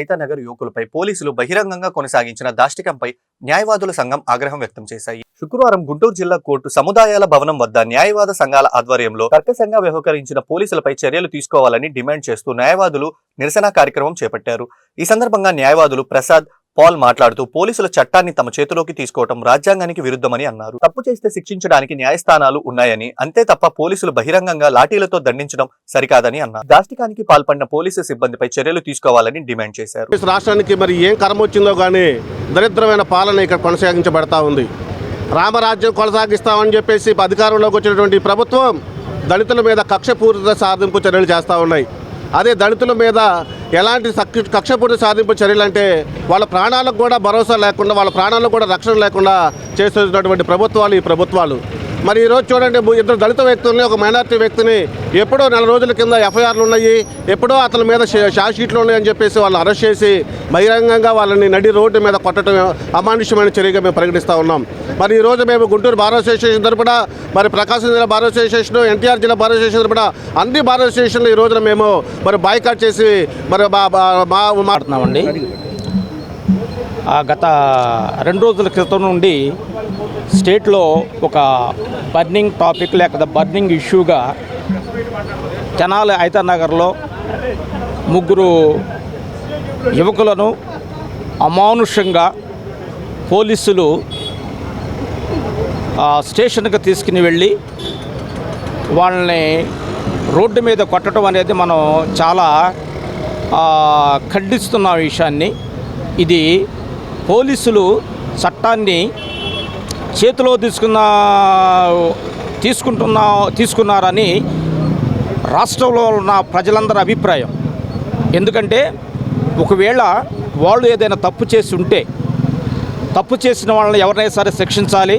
ఐతానగర్ యువకులపై పోలీసులు బహిరంగంగా కొనసాగించిన దాష్టికంపై న్యాయవాదుల సంఘం ఆగ్రహం వ్యక్తం చేశాయి. శుక్రవారం గుంటూరు జిల్లా కోర్టు సముదాయాల భవనం వద్ద న్యాయవాద సంఘాల ఆధ్వర్యంలో తర్కసంగా వ్యవహరించిన పోలీసులపై చర్యలు తీసుకోవాలని డిమాండ్ చేస్తూ న్యాయవాదులు నిరసన కార్యక్రమం చేపట్టారు. ఈ సందర్భంగా న్యాయవాదులు ప్రసాద్ పాల్ మాట్లాడుతూ పోలీసుల చట్టాన్ని తమ చేతిలోకి తీసుకోవడం రాజ్యాంగానికి విరుద్ధమని అన్నారు. తప్పు చేస్తే శిక్షించడానికి న్యాయస్థానాలు ఉన్నాయని అంతే తప్ప పోలీసులు బహిరంగంగా లాఠీలతో దండించడం సరికాదని అన్నారు. దాష్టికానికి పాల్పడిన పోలీసు సిబ్బందిపై చర్యలు తీసుకోవాలని డిమాండ్ చేశారు. రాష్ట్రానికి మరి ఏం కరం వచ్చిందో కానీ దరిద్రమైన పాలన ఇక్కడ కొనసాగించబడతా ఉంది. రామరాజ్యం కొనసాగిస్తామని చెప్పేసి అధికారంలోకి వచ్చినటువంటి ప్రభుత్వం దళితుల మీద కక్షపూరిత సాధింపు చర్యలు చేస్తూ ఉన్నాయి. అదే దళితుల మీద ఎలాంటి కక్షపూర్తి సాధింపు చర్యలు అంటే వాళ్ళ ప్రాణాలకు కూడా భరోసా లేకుండా వాళ్ళ ప్రాణాలకు కూడా రక్షణ లేకుండా చేస్తున్నటువంటి ప్రభుత్వాలు ఈ ప్రభుత్వాలు. మరి ఈరోజు చూడండి ఇద్దరు దళిత వ్యక్తుల్ని ఒక మైనార్టీ వ్యక్తిని ఎప్పుడో నెల రోజుల కింద ఎఫ్ఐఆర్లు ఉన్నాయి ఎప్పుడో అతని మీద షార్జ్షీట్లు ఉన్నాయని చెప్పేసి వాళ్ళని అరెస్ట్ చేసి బహిరంగంగా వాళ్ళని నడి రోడ్డు మీద కొట్టడం అమానుష్యమైన చర్యగా మేము ప్రకటిస్తూ ఉన్నాం. మరి ఈ రోజు మేము గుంటూరు బార్ అసోసియేషన్ తరపున మరి ప్రకాశం జిల్లా బార్ అసోసియేషన్ ఎన్టీఆర్ జిల్లా బార్ అసోసియేషన్ తరపున అన్ని బార్ అసోసియేషన్లు ఈ రోజున మేము మరి బాయ్కాట్ చేసి మరి మా మాట్లాడుతున్నామండి. గత రెండు రోజుల క్రితం నుండి స్టేట్లో ఒక బర్నింగ్ టాపిక్ లేకపోతే బర్నింగ్ ఇష్యూగా తెనాలి ఐతనగర్లో ముగ్గురు యువకులను అమానుషంగా పోలీసులు స్టేషన్కి తీసుకుని వెళ్ళి వాళ్ళని రోడ్డు మీద కొట్టడం అనేది మనం చాలా ఖండిస్తున్న విషయాన్ని. ఇది పోలీసులు చట్టాన్ని చేతిలో తీసుకున్న తీసుకుంటున్న తీసుకున్నారని రాష్ట్రంలో ఉన్న ప్రజలందరి అభిప్రాయం. ఎందుకంటే ఒకవేళ వాళ్ళు ఏదైనా తప్పు చేసి ఉంటే తప్పు చేసిన వాళ్ళని ఎవరినైనా సరే శిక్షించాలి